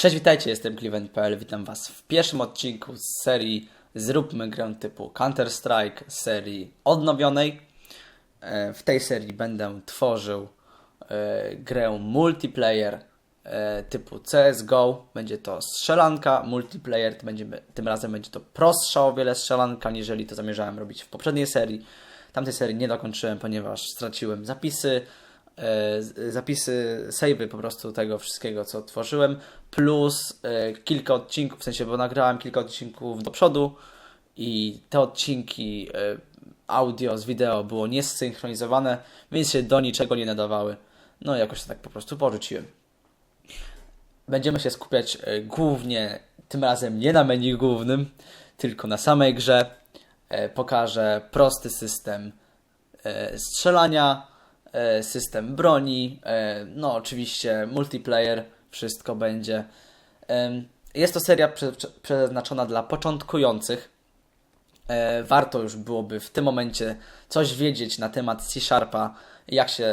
Cześć, witajcie, jestem Cleveland.pl. Witam Was w pierwszym odcinku z serii Zróbmy grę typu Counter-Strike, serii odnowionej. E, W tej serii będę tworzył e, grę multiplayer e, typu CSGO. Będzie to strzelanka, multiplayer, tym razem będzie to prostsza o wiele strzelanka, niżeli to zamierzałem robić w poprzedniej serii. Tamtej serii nie dokończyłem, ponieważ straciłem zapisy, zapisy, savey po prostu tego wszystkiego, co tworzyłem, plus e, kilka odcinków, w sensie, bo nagrałem kilka odcinków do przodu i te odcinki e, audio z wideo było niesynchronizowane, więc się do niczego nie nadawały. No jakoś to tak po prostu porzuciłem. Będziemy się skupiać e, głównie, tym razem nie na menu głównym, tylko na samej grze. E, Pokażę prosty system e, strzelania, e, system broni, e, no oczywiście multiplayer, wszystko będzie. Jest to seria prze, prze- przeznaczona dla początkujących. E, Warto już byłoby w tym momencie coś wiedzieć na temat C-Sharpa, jak się,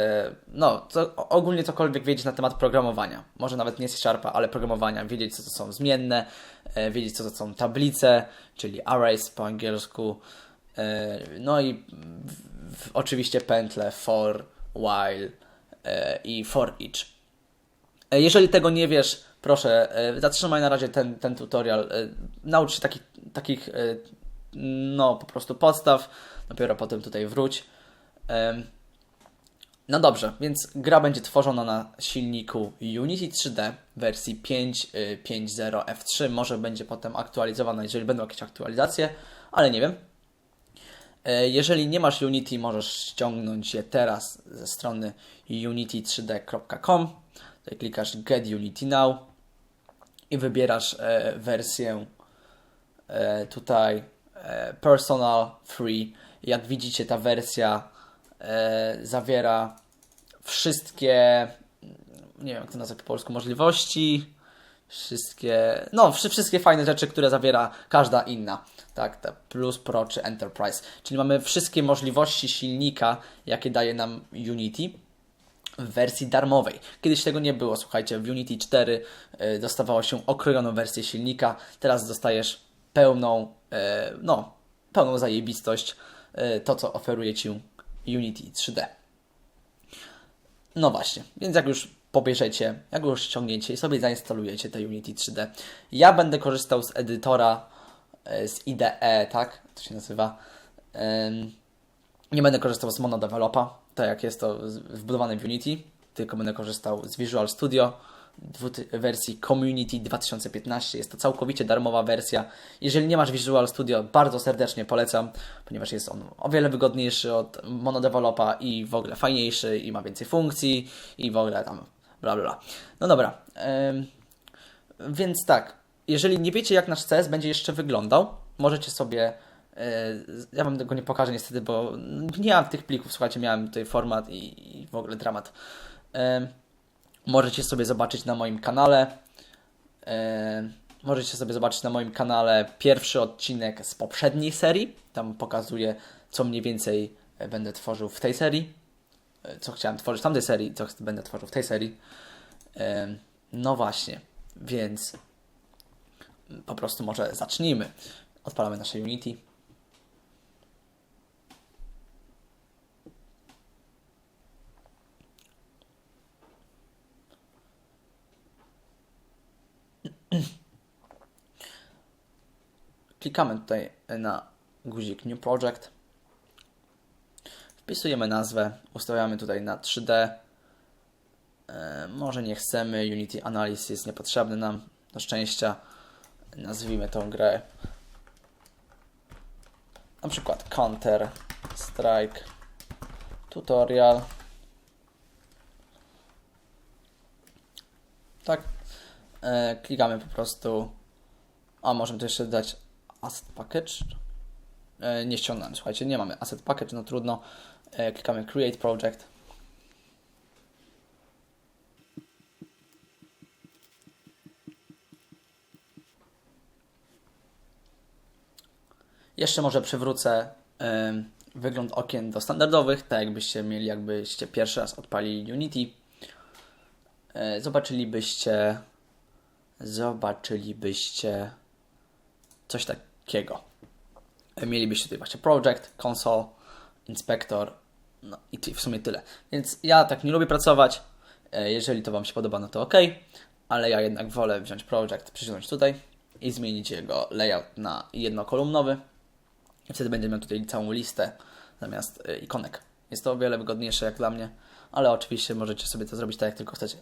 no, to ogólnie cokolwiek wiedzieć na temat programowania. Może nawet nie C-Sharpa, ale programowania, wiedzieć co to są zmienne, e, wiedzieć co to są tablice, czyli arrays po angielsku, e, no i w, w, oczywiście pętle for, while i for each. E, Jeżeli tego nie wiesz, proszę, e, zatrzymaj na razie ten, ten tutorial. e, Naucz się takich, takich, no po prostu podstaw, dopiero potem tutaj wróć. No dobrze, więc gra będzie tworzona na silniku Unity 3D wersji 5.5.0 F3. Może będzie potem aktualizowana, jeżeli będą jakieś aktualizacje, ale nie wiem. E, Jeżeli nie masz Unity, możesz ściągnąć je teraz ze strony unity3d.com. Tutaj klikasz Get Unity Now i wybierasz e, wersję e, tutaj Personal Free. Jak widzicie, ta wersja zawiera wszystkie, nie wiem jak to nazwać po polsku, możliwości, wszystkie, no wszy- wszystkie fajne rzeczy, które zawiera każda inna, tak, ta Plus, Pro czy Enterprise. Czyli mamy wszystkie możliwości silnika, jakie daje nam Unity w wersji darmowej. Kiedyś tego nie było, słuchajcie, w Unity 4 y, dostawało się okrojoną wersję silnika, teraz dostajesz pełną, e, no, pełną zajebistość, e, to co oferuje Ci Unity 3D. No właśnie, więc jak już pobierzecie, jak już ściągniecie i sobie zainstalujecie te Unity 3D, ja będę korzystał z edytora, e, z IDE, tak, to się nazywa. Nie będę korzystał z MonoDevelopa, tak jak jest to wbudowane w Unity, tylko będę korzystał z Visual Studio wersji Community 2015. Jest to całkowicie darmowa wersja. Jeżeli nie masz Visual Studio, bardzo serdecznie polecam, ponieważ jest on o wiele wygodniejszy od MonoDevelopa i w ogóle fajniejszy i ma więcej funkcji i w ogóle tam bla bla. bla. No dobra. więc tak, jeżeli nie wiecie, jak nasz CS będzie jeszcze wyglądał, możecie sobie. e, Ja wam tego nie pokażę niestety, bo nie mam tych plików. Słuchajcie, miałem tutaj format i, i w ogóle dramat. Em, Możecie sobie zobaczyć na moim kanale. e, Możecie sobie zobaczyć na moim kanale pierwszy odcinek z poprzedniej serii. Tam pokazuję, co mniej więcej e, będę tworzył w tej serii. E, Co chciałem tworzyć w tamtej serii, co będę tworzył w tej serii. No właśnie, więc po prostu może zacznijmy. Odpalamy nasze Unity. Klikamy tutaj na guzik New Project. Wpisujemy nazwę, ustawiamy tutaj na 3D. E, może nie chcemy, Unity Analysis jest niepotrzebny nam do szczęścia. Nazwijmy tą grę na przykład Counter Strike Tutorial. Tak. E, klikamy po prostu. A możemy tu jeszcze dać Asset Package. E, nie ściągnąłem, słuchajcie, nie mamy Asset Package, no trudno. E, klikamy Create Project. Jeszcze może przywrócę wygląd okien do standardowych, tak jakbyście mieli, jakbyście pierwszy raz odpalili Unity. E, Zobaczylibyście zobaczylibyście coś takiego. Mielibyście tutaj właśnie Project, Console, Inspector, no i w sumie tyle. Więc ja tak nie lubię pracować. E, Jeżeli to Wam się podoba, no to ok, ale ja jednak wolę wziąć Project, przyciągnąć tutaj i zmienić jego layout na jednokolumnowy. Wtedy będziemy miał tutaj całą listę zamiast y, ikonek. Jest to o wiele wygodniejsze jak dla mnie, ale oczywiście możecie sobie to zrobić tak, jak tylko chcecie.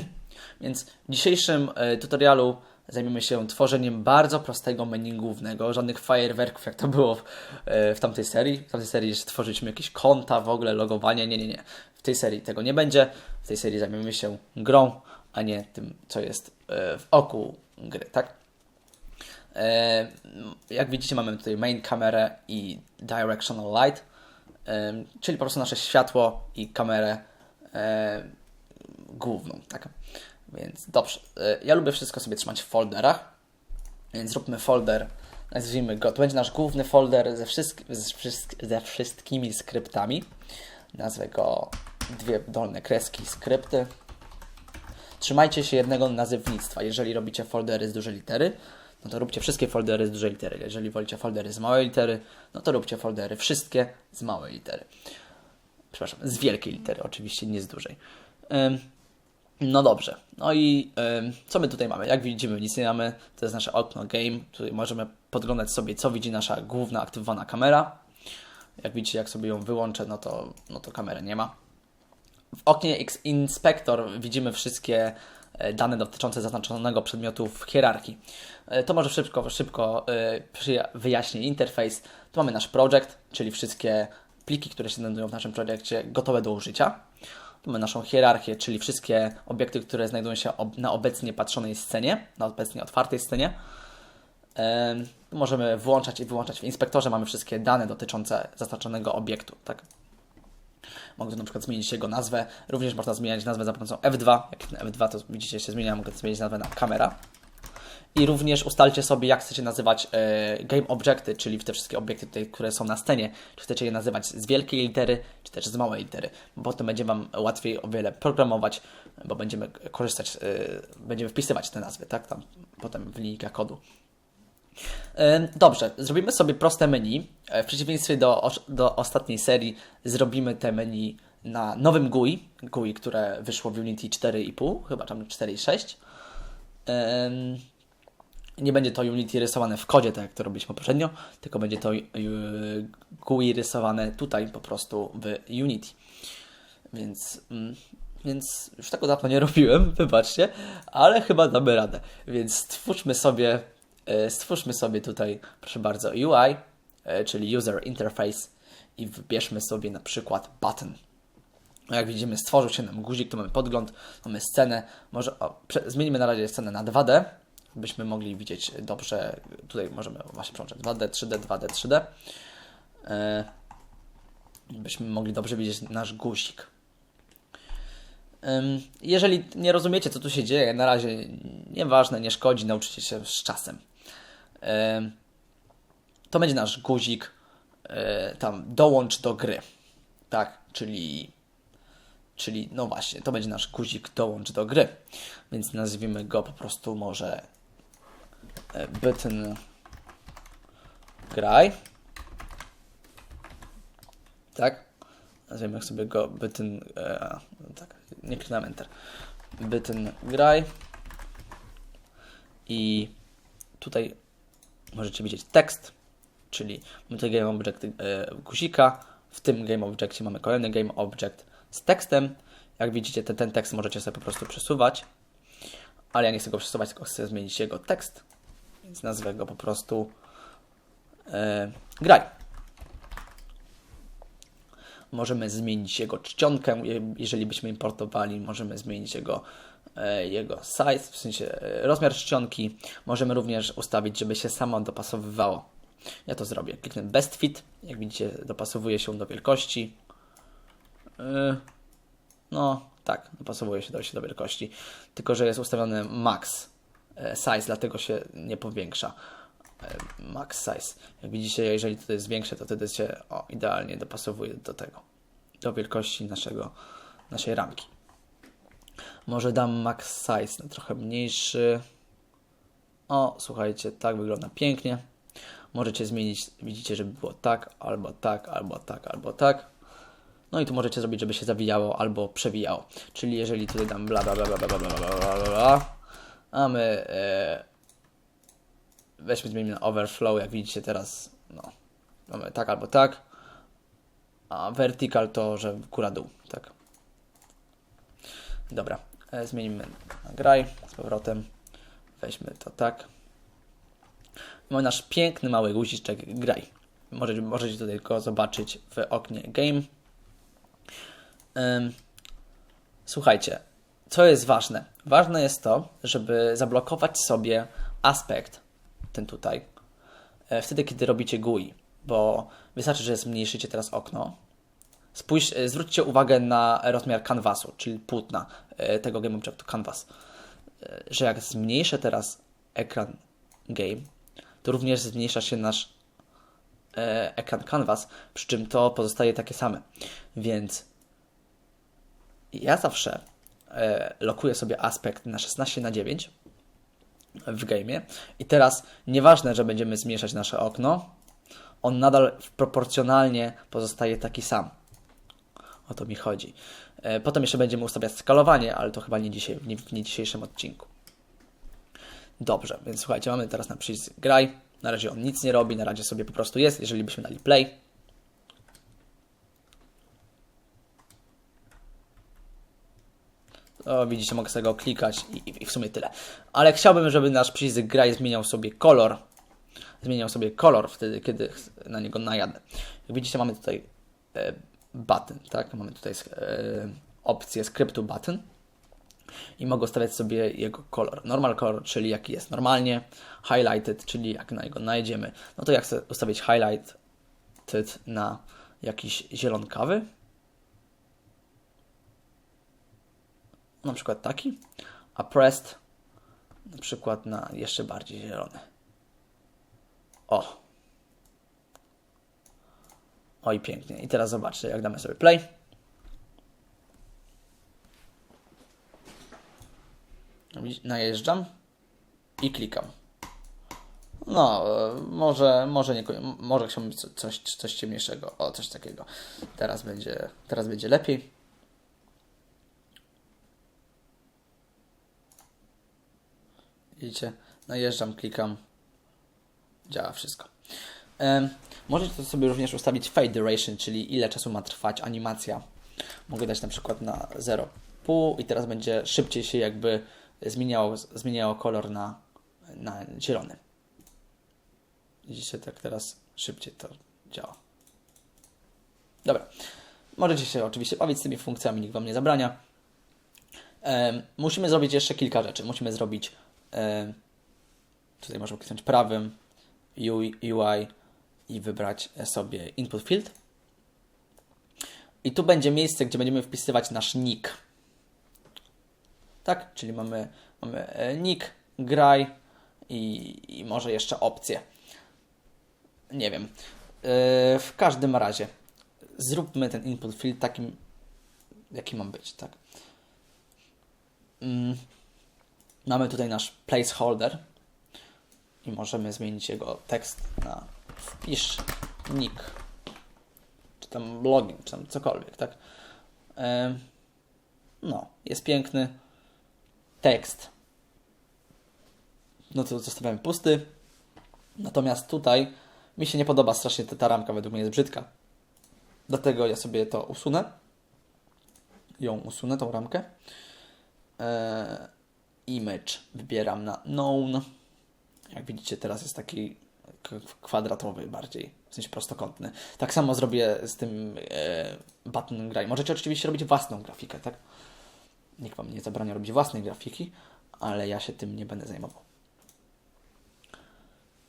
Więc w dzisiejszym y, tutorialu zajmiemy się tworzeniem bardzo prostego menu głównego, żadnych fajerwerków, jak to było w, y, w tamtej serii. W tamtej serii jeszcze tworzyliśmy jakieś konta, w ogóle logowanie. Nie, nie, nie. W tej serii tego nie będzie. W tej serii zajmiemy się grą, a nie tym, co jest w oku gry, tak? E, Jak widzicie, mamy tutaj main kamerę i directional light, em, czyli po prostu nasze światło i kamerę e, główną. Tak? Więc dobrze. E, Ja lubię wszystko sobie trzymać w folderach, więc zróbmy folder, nazwijmy go. To będzie nasz główny folder ze, ze, ze wszystkimi skryptami. Nazwę go dwie dolne kreski skrypty. Trzymajcie się jednego nazywnictwa. Jeżeli robicie foldery z dużej litery, no to róbcie wszystkie foldery z dużej litery. Jeżeli wolicie foldery z małej litery, no to róbcie foldery wszystkie z małej litery. Przepraszam, z wielkiej litery, oczywiście, nie z dużej. Ym, no dobrze. No i ym, co my tutaj mamy? Jak widzimy, nic nie mamy. To jest nasze okno game. Tutaj możemy podglądać sobie, co widzi nasza główna aktywowana kamera. Jak widzicie, jak sobie ją wyłączę, no to, no to kamery nie ma. W oknie Inspector widzimy wszystkie dane dotyczące zaznaczonego przedmiotu w hierarchii. E, To może szybko, szybko e, wyjaśnię interfejs. Tu mamy nasz project, czyli wszystkie pliki, które się znajdują w naszym projekcie, gotowe do użycia. Tu mamy naszą hierarchię, czyli wszystkie obiekty, które znajdują się na obecnie patrzonej scenie, na obecnie otwartej scenie. Możemy włączać i wyłączać w inspektorze. Mamy wszystkie dane dotyczące zaznaczonego obiektu. Tak? Mogę na przykład zmienić jego nazwę. Również można zmieniać nazwę za pomocą F2. Jak kliknę F2, to widzicie, się zmienia. Mogę zmienić nazwę na kamera. I również ustalcie sobie, jak chcecie nazywać e, game objecty, czyli te wszystkie obiekty, tutaj, które są na scenie. Czy chcecie je nazywać z wielkiej litery, czy też z małej litery. Bo potem będzie Wam łatwiej o wiele programować, bo będziemy korzystać, e, będziemy wpisywać te nazwy, tak? Tam potem w linijkach kodu. E, Dobrze, zrobimy sobie proste menu. E, W przeciwieństwie do, do ostatniej serii zrobimy te menu na nowym GUI, GUI, które wyszło w Unity 4,5, chyba tam 4,6. Em, Nie będzie to Unity rysowane w kodzie, tak jak to robiliśmy poprzednio, tylko będzie to y, GUI rysowane tutaj po prostu w Unity. Więc, mm, więc już tego dawno nie robiłem, wybaczcie, ale chyba damy radę. Więc stwórzmy sobie, e, stwórzmy sobie tutaj, proszę bardzo, UI, e, czyli User Interface i wybierzmy sobie na przykład button. No Jak widzimy, stworzył się nam guzik, tu mamy podgląd, mamy scenę. Może o, zmienimy na razie scenę na 2D, byśmy mogli widzieć dobrze. Tutaj możemy właśnie przełączyć 2D, 3D, 2D, 3D. E, byśmy mogli dobrze widzieć nasz guzik. Jeżeli nie rozumiecie, co tu się dzieje, na razie nieważne, nie szkodzi, nauczycie się z czasem. To będzie nasz guzik, y, tam dołącz do gry. Tak, czyli, czyli no właśnie, to będzie nasz guzik dołącz do gry. Więc nazwijmy go po prostu może e, button graj. Tak? Nazwijmy sobie go button, e, tak, nie kliknąłem enter. Button graj. I tutaj możecie widzieć tekst, czyli mamy game object e, guzika. W tym game objectie mamy kolejny game object z tekstem. Jak widzicie, ten, ten tekst możecie sobie po prostu przesuwać, ale ja nie chcę go przesuwać, tylko chcę zmienić jego tekst, więc nazwę go po prostu e, graj. Możemy zmienić jego czcionkę, je- jeżeli byśmy importowali, możemy zmienić jego, jego size, w sensie e, rozmiar czcionki. Możemy również ustawić, żeby się samo dopasowywało. Ja to zrobię. Kliknę Best Fit. Jak widzicie, dopasowuje się do wielkości. E, No, tak, dopasowuje się do, się do wielkości. Tylko, że jest ustawiony max e, size, dlatego się nie powiększa. E, Max size. Jak widzicie, jeżeli to jest większe, to wtedy się o, idealnie dopasowuje do tego, do wielkości naszego, naszej ramki. Może dam max size na trochę mniejszy. O, słuchajcie, tak wygląda pięknie. Możecie zmienić, widzicie, żeby było tak, albo tak, albo tak, albo tak. No i tu możecie zrobić, żeby się zawijało albo przewijało. Czyli jeżeli tutaj dam bla bla bla bla bla bla bla bla a my e, weźmy zmienimy na overflow, jak widzicie teraz, no, mamy tak albo tak, a vertical to, że góra dół, tak. Dobra, e, zmienimy graj z powrotem, weźmy to tak. Mamy nasz piękny mały guziczek graj. Możecie, możecie tutaj go zobaczyć w oknie game. Słuchajcie, co jest ważne? Ważne jest to, żeby zablokować sobie aspekt, ten tutaj, e, wtedy, kiedy robicie GUI, bo wystarczy, że zmniejszycie teraz okno. Spójrz, e, zwróćcie uwagę na rozmiar canvasu, czyli płótna e, tego game objectu canvas, E, że jak zmniejszę teraz ekran game, to również zmniejsza się nasz ekran canvas, przy czym to pozostaje takie same. Więc ja zawsze lokuję sobie aspekt na 16 na 9 w game'ie i teraz nieważne, że będziemy zmniejszać nasze okno, on nadal proporcjonalnie pozostaje taki sam. O to mi chodzi. E, Potem jeszcze będziemy ustawiać skalowanie, ale to chyba nie, dzisiaj, nie w nie dzisiejszym odcinku. Dobrze, więc słuchajcie, mamy teraz na przycisk graj. Na razie on nic nie robi, na razie sobie po prostu jest, jeżeli byśmy dali play. O, widzicie, mogę sobie go klikać i, i, w sumie tyle. Ale chciałbym, żeby nasz przycisk graj zmieniał sobie kolor. Zmieniał sobie kolor wtedy, kiedy na niego najadę. Jak widzicie, mamy tutaj e, button, tak? Mamy tutaj e, opcję scriptu button i mogę ustawiać sobie jego kolor. Normal color, czyli jaki jest normalnie, highlighted, czyli jak na niego najdziemy. No to jak chcę ustawić highlighted na jakiś zielonkawy, na przykład taki, a pressed na przykład na jeszcze bardziej zielony. O. Oj, pięknie. I teraz zobaczcie, jak damy sobie play. Najeżdżam i klikam. No, e, może, może, nie, może chciałbym co- coś, coś ciemniejszego. O, coś takiego. Teraz będzie, teraz będzie lepiej. Widzicie? Najeżdżam, klikam. Działa wszystko. Możecie sobie również ustawić fade duration, czyli ile czasu ma trwać animacja. Mogę dać na przykład na 0,5 i teraz będzie szybciej się jakby zmieniało, zmieniało kolor na, na zielony. Widzicie, tak teraz szybciej to działa. Dobra. Możecie się oczywiście bawić z tymi funkcjami, nikt Wam nie zabrania. Musimy zrobić jeszcze kilka rzeczy. Musimy zrobić tutaj możemy kliknąć prawym UI i wybrać sobie input field. I tu będzie miejsce, gdzie będziemy wpisywać nasz nick. Tak, czyli mamy, mamy e, nick, graj i, i może jeszcze opcje. Nie wiem. E, w każdym razie zróbmy ten input field takim, jaki ma być, tak. Mm. Mamy tutaj nasz placeholder i możemy zmienić jego tekst na wpisz nick, czy tam login, czy tam cokolwiek, tak? No, jest piękny tekst. No to zostawiamy pusty. Natomiast tutaj mi się nie podoba strasznie ta, ramka, według mnie jest brzydka. Dlatego ja sobie to usunę. Ją usunę, tą ramkę. Eee, image wybieram na known. Jak widzicie, teraz jest taki kwadratowy bardziej, w sensie prostokątny. Tak samo zrobię z tym e, button graj. Możecie oczywiście robić własną grafikę, tak? Nikt Wam nie zabrania robić własnej grafiki, ale ja się tym nie będę zajmował.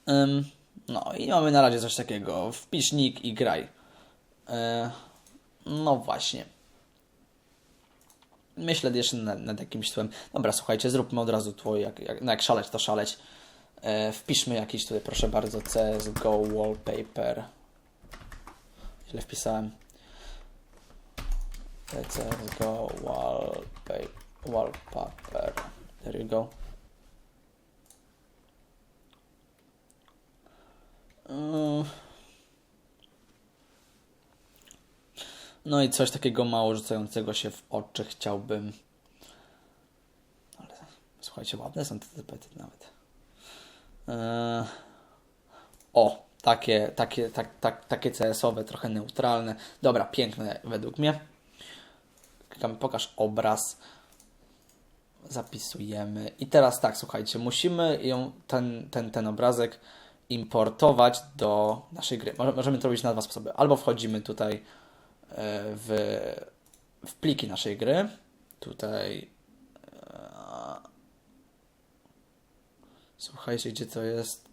Ym, no i mamy na razie coś takiego. Wpisz nick i graj. E, no właśnie. Myślę jeszcze nad, nad jakimś słowem. Dobra, słuchajcie, zróbmy od razu tło, jak, jak, no jak szaleć, to szaleć. E, wpiszmy jakiś tutaj, proszę bardzo, CSGO wallpaper. Ile wpisałem? CSGO wallpaper. wallpaper. There you go. Mm. No i coś takiego mało rzucającego się w oczy chciałbym. Ale słuchajcie, ładne są te tapety nawet. Eee, o, takie, takie, tak, tak, takie CS-owe, trochę neutralne. Dobra, piękne według mnie. Klikamy pokaż obraz. Zapisujemy. I teraz tak, słuchajcie, musimy ją, ten, ten, ten obrazek importować do naszej gry. Może- Możemy to robić na dwa sposoby. Albo wchodzimy tutaj e, w, w pliki naszej gry. Tutaj. Słuchajcie, gdzie to jest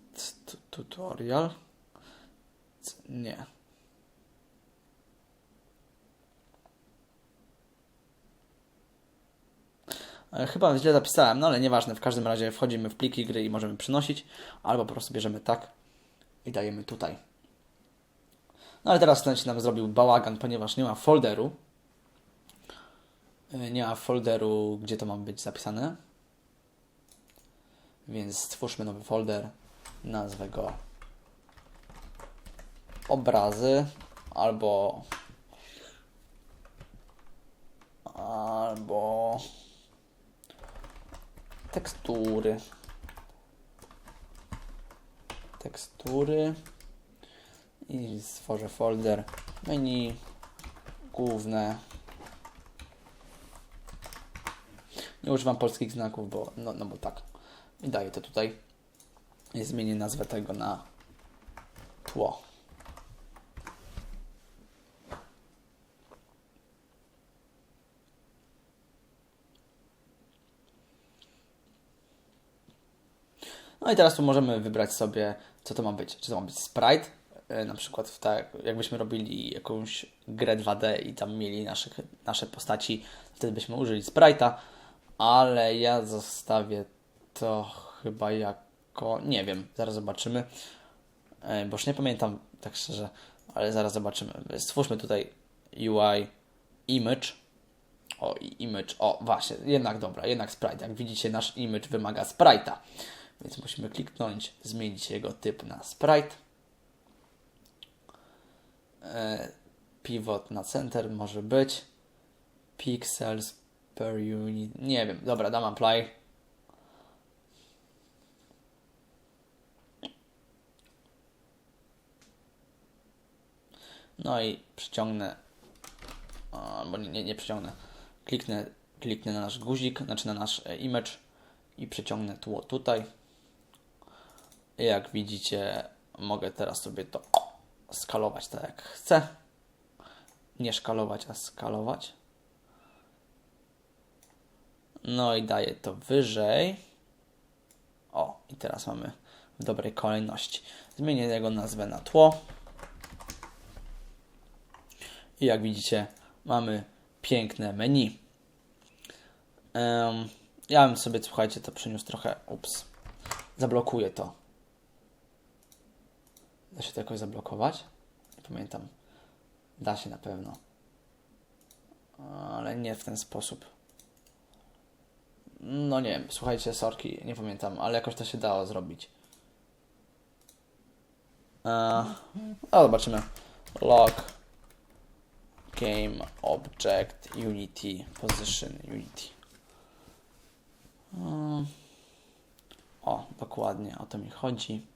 tu- tutorial? C- Nie. E, Chyba źle zapisałem, no ale nieważne. W każdym razie wchodzimy w pliki gry i możemy przynosić, albo po prostu bierzemy tak i dajemy tutaj. No ale teraz ten się nam zrobił bałagan, ponieważ nie ma folderu. E, Nie ma folderu, gdzie to ma być zapisane. Więc stwórzmy nowy folder. Nazwę go obrazy albo albo tekstury. Tekstury i stworzę folder menu główne. Nie używam polskich znaków, bo no, no bo tak. I daję to tutaj. I zmienię nazwę tego na tło. No i teraz tu możemy wybrać sobie, co to ma być. Czy to ma być sprite, e, na przykład w tak, jakbyśmy robili jakąś grę 2D i tam mieli naszych, nasze postaci, wtedy byśmy użyli sprite'a, ale ja zostawię to chyba jako, nie wiem, zaraz zobaczymy, E, bo już nie pamiętam tak szczerze, ale zaraz zobaczymy. Stwórzmy tutaj UI image. O, image, o właśnie, jednak dobra, jednak sprite. Jak widzicie, nasz image wymaga sprite'a. Więc musimy kliknąć, zmienić jego typ na sprite. E, pivot na center może być. Pixels per unit. Nie wiem, dobra, dam apply. No i przyciągnę, albo nie, nie, nie przyciągnę, kliknę, kliknę na nasz guzik, znaczy na nasz e, image i przyciągnę tło tutaj. I jak widzicie, mogę teraz sobie to skalować tak jak chcę. Nie szkalować, a skalować. No i daję to wyżej. O, i teraz mamy w dobrej kolejności. Zmienię jego nazwę na tło. I jak widzicie, mamy piękne menu. Em, ja bym sobie, słuchajcie, to przeniósł trochę. Ups. Zablokuję to. Da się to jakoś zablokować? Nie pamiętam. Da się na pewno. Ale nie w ten sposób. No nie wiem, słuchajcie, sorki, nie pamiętam, ale jakoś to się dało zrobić. E, a zobaczymy. Log game object unity position unity. Mm. O, dokładnie o to mi chodzi.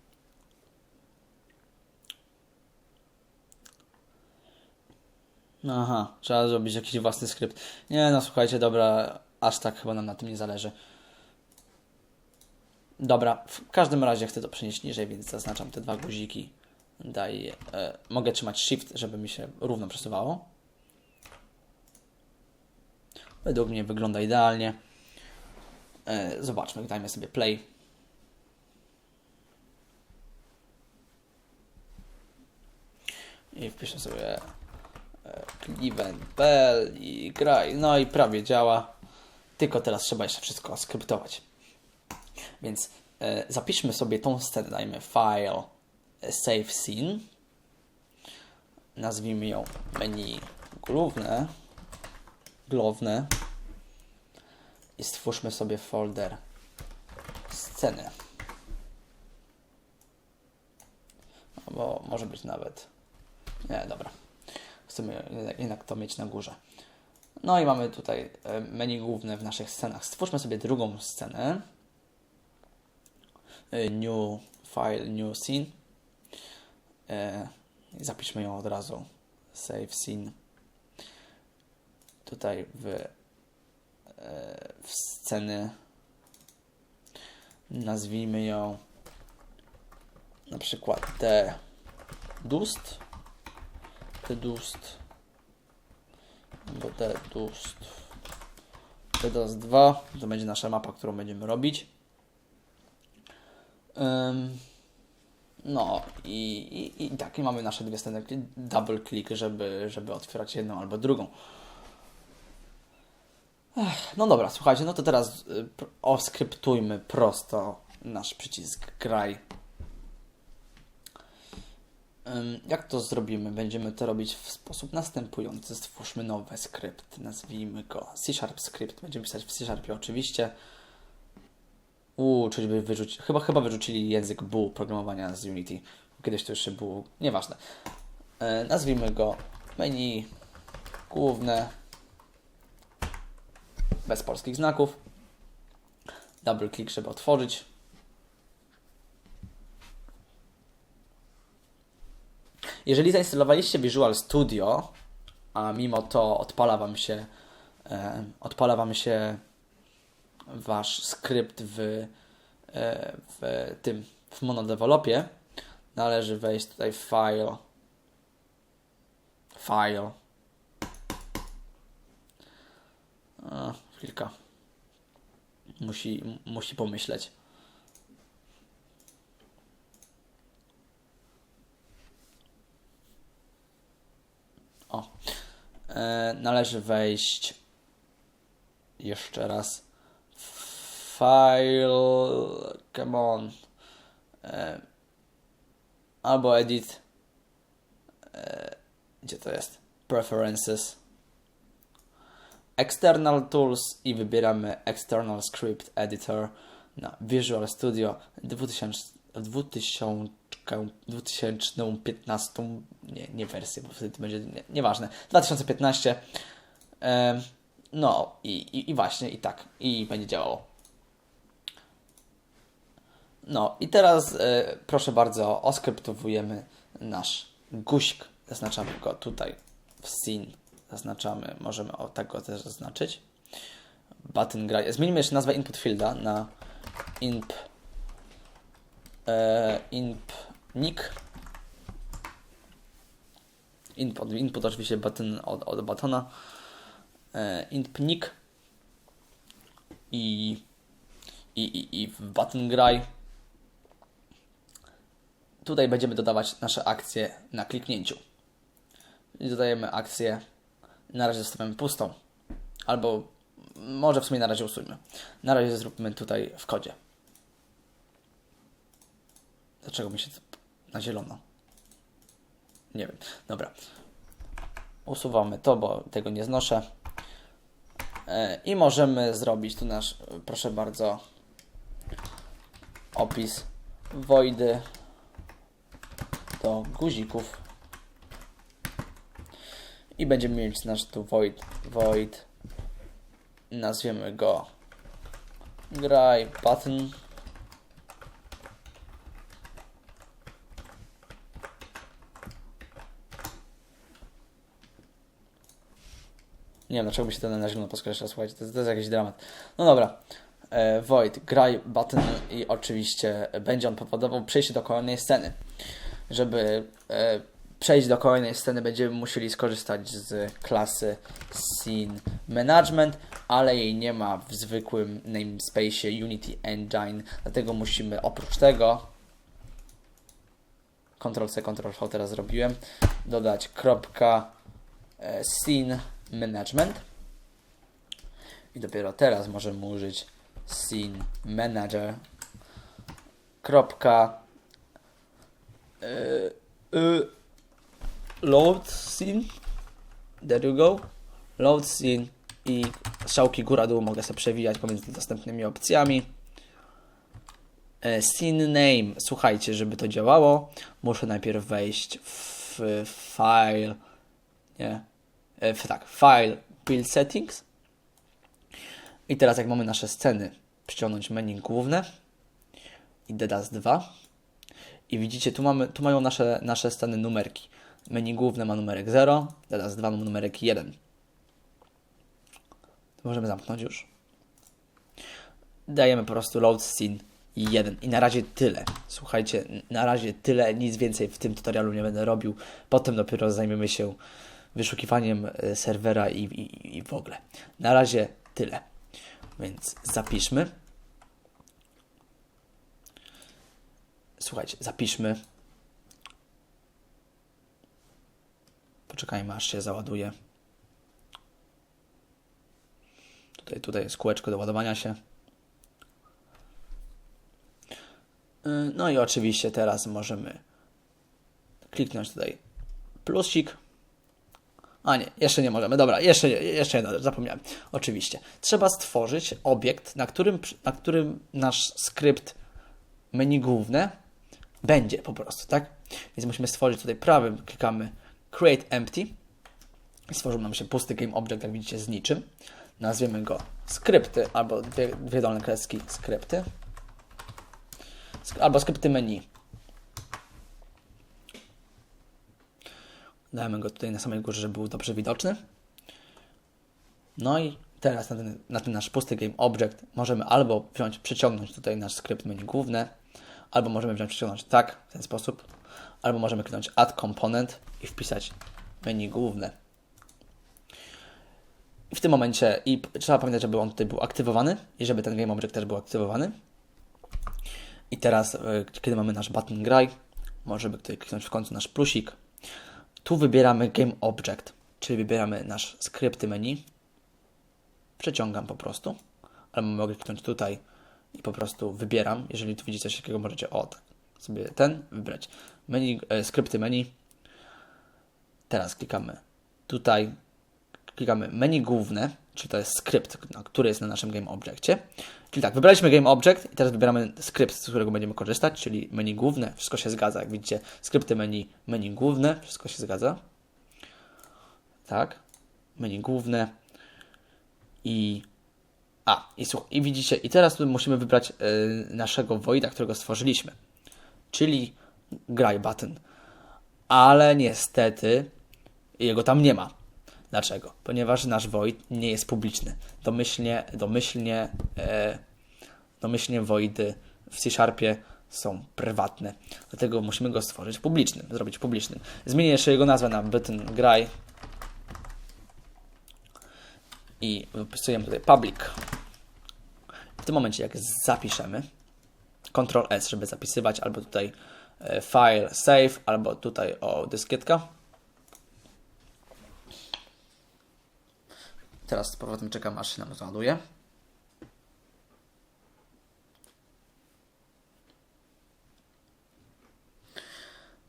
Aha, trzeba zrobić jakiś własny skrypt. Nie, no słuchajcie, dobra, aż tak chyba nam na tym nie zależy. Dobra, w każdym razie chcę to przenieść niżej, więc zaznaczam te dwa guziki. E, mogę trzymać shift, żeby mi się równo przesuwało. Według mnie wygląda idealnie. E, zobaczmy, dajmy sobie play. I wpiszę sobie Cleveland.pl i graj. No i prawie działa. Tylko teraz trzeba jeszcze wszystko skryptować. Więc e, zapiszmy sobie tą scenę. Dajmy file e, save scene. Nazwijmy ją menu główne. Główne. I stwórzmy sobie folder sceny. Albo może być nawet. Nie, dobra. Chcemy jednak to mieć na górze. No i mamy tutaj menu główne w naszych scenach. Stwórzmy sobie drugą scenę. E, New file, new scene. E, zapiszmy ją od razu. Save scene. Tutaj w, e, w sceny nazwijmy ją na przykład The Dust. The Dust. Albo The Dust. The Dust 2. To będzie nasza mapa, którą będziemy robić. Ym, no i, i, i takie mamy nasze dwie sceny. Double click, żeby, żeby otwierać jedną albo drugą. Ech, no dobra, słuchajcie, no to teraz y, oskryptujmy prosto nasz przycisk graj. Jak to zrobimy? Będziemy to robić w sposób następujący. Stwórzmy nowy skrypt, nazwijmy go C-Sharp Script. Będziemy pisać w C-Sharpie oczywiście. Uuu, czyli by wyrzuci... chyba, chyba wyrzucili język Boo programowania z Unity. Kiedyś to jeszcze było, nieważne. E, nazwijmy go menu główne bez polskich znaków. Double click, żeby otworzyć. Jeżeli zainstalowaliście Visual Studio, a mimo to odpala Wam się, e, odpala Wam się Wasz skrypt w, e, w tym, w monodevelopie, należy wejść tutaj w File, File, a, chwilka, musi, musi pomyśleć. O, e, należy wejść jeszcze raz. File, come on, e, albo edit, e, gdzie to jest, preferences, external tools i wybieramy external script editor na Visual Studio 2000, 2000, 2015, nie, nie wersję, bo wtedy będzie, nie, nieważne, 2015, e, no i, i, i właśnie, i tak, i będzie działało. No i teraz e, proszę bardzo, oskryptowujemy nasz guzik. Zaznaczamy go tutaj w scene. Zaznaczamy, możemy o tak go też zaznaczyć. Button graj. Zmienimy jeszcze nazwę input fielda na imp e, imp nick. Input, input oczywiście button od, od batona. E, imp nick i, i, i, i w button graj Tutaj będziemy dodawać nasze akcje na kliknięciu. I dodajemy akcję, na razie zostawiamy pustą. Albo może w sumie na razie usuńmy. Na razie zróbmy tutaj w kodzie. Dlaczego mi się na zielono? Nie wiem. Dobra. Usuwamy to, bo tego nie znoszę. E, I możemy zrobić tu nasz, proszę bardzo, opis voidy do guzików. I będziemy mieć nasz tu void, void. Nazwiemy go graj button. Nie wiem, dlaczego mi się ten na zielono podkreśla, słuchajcie, to to jest jakiś dramat. No dobra, e, Void, graj button i oczywiście będzie on powodował przejście do kolejnej sceny. Żeby e, przejść do kolejnej sceny. Będziemy musieli skorzystać z klasy Scene Management, ale jej nie ma w zwykłym namespace Unity Engine, dlatego musimy oprócz tego Ctrl-C, Ctrl-V teraz zrobiłem, dodać kropka e, Scene Management. I dopiero teraz możemy użyć Scene Manager. Kropka e, e, load scene there you go load scene i strzałki góra-dół mogę sobie przewijać pomiędzy dostępnymi opcjami Scene name, słuchajcie, żeby to działało, muszę najpierw wejść w file nie, e, tak, File, Build Settings. I teraz jak mamy nasze sceny, przyciągnąć menu główne i DDAS 2. I widzicie, tu, mamy, tu mają nasze, nasze sceny numerki. Menu główne ma numerek 0, DDAS 2 ma numerek 1. To możemy zamknąć już. Dajemy po prostu load scene 1. I na razie tyle. Słuchajcie, na razie tyle, nic więcej w tym tutorialu nie będę robił. Potem dopiero zajmiemy się wyszukiwaniem e, serwera i, i, i w ogóle. Na razie tyle. Więc zapiszmy. Słuchajcie, zapiszmy. Poczekajmy, aż się załaduje. Tutaj, tutaj jest kółeczko do ładowania się. Yy, No i oczywiście teraz możemy kliknąć tutaj plusik. A nie, jeszcze nie możemy. Dobra, jeszcze, jeszcze nie, zapomniałem. Oczywiście. Trzeba stworzyć obiekt, na którym, na którym nasz skrypt menu główne będzie po prostu, tak? Więc musimy stworzyć tutaj prawym, klikamy Create Empty stworzył nam się pusty game object, jak widzicie, z niczym. Nazwiemy go skrypty, albo dwie, dwie dolne kreski skrypty, Sk- albo skrypty menu. Dajemy go tutaj na samej górze, żeby był dobrze widoczny. No i teraz na ten, na ten nasz pusty game object możemy albo wziąć, przyciągnąć tutaj nasz skrypt menu główne, albo możemy wziąć, przyciągnąć tak, w ten sposób, albo możemy kliknąć add component i wpisać menu główne. I w tym momencie i trzeba pamiętać, żeby on tutaj był aktywowany i żeby ten game object też był aktywowany. I teraz, y, kiedy mamy nasz button graj, możemy tutaj kliknąć w końcu nasz plusik. Tu wybieramy game object, czyli wybieramy nasz skrypty menu. Przeciągam po prostu, albo mogę kliknąć tutaj i po prostu wybieram. Jeżeli tu widzicie coś takiego, możecie o tak sobie ten wybrać. Menu, e, skrypty menu. Teraz klikamy tutaj, klikamy menu główne, czyli to jest skrypt, który jest na naszym game objectie. Czyli tak, wybraliśmy game object i teraz wybieramy skrypt, z którego będziemy korzystać, czyli menu główne, wszystko się zgadza. Jak widzicie, skrypty menu, menu główne, wszystko się zgadza. Tak, menu główne i a, i słuch, i widzicie, i teraz musimy wybrać y, naszego voida, którego stworzyliśmy, czyli graj button. Ale niestety jego tam nie ma. Dlaczego? Ponieważ nasz void nie jest publiczny. Domyślnie, domyślnie, e, domyślnie voidy w C-Sharpie są prywatne. Dlatego musimy go stworzyć publicznym, zrobić publicznym. Zmienię jeszcze jego nazwę na button graj i wypisujemy tutaj public. W tym momencie, jak zapiszemy, Ctrl S, żeby zapisywać, albo tutaj file save, albo tutaj o dyskietka. Teraz z powrotem czekam, aż się nam załaduje.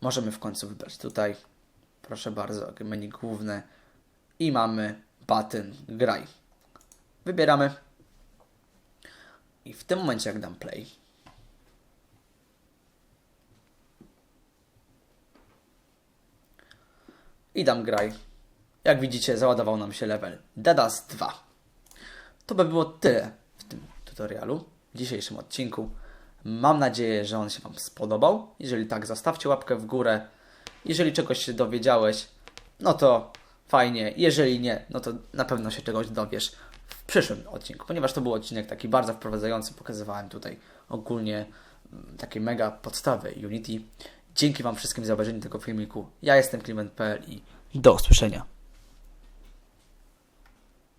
Możemy w końcu wybrać tutaj, proszę bardzo, menu główne i mamy button graj. Wybieramy i w tym momencie jak dam play, i dam graj. Jak widzicie, załadował nam się level DDoS 2. To by było tyle w tym tutorialu, w dzisiejszym odcinku. Mam nadzieję, że on się Wam spodobał. Jeżeli tak, zostawcie łapkę w górę. Jeżeli czegoś się dowiedziałeś, no to fajnie. Jeżeli nie, no to na pewno się czegoś dowiesz w przyszłym odcinku, ponieważ to był odcinek taki bardzo wprowadzający. Pokazywałem tutaj ogólnie mm, takie mega podstawy Unity. Dzięki Wam wszystkim za obejrzenie tego filmiku. Ja jestem Kliment.pl i do usłyszenia.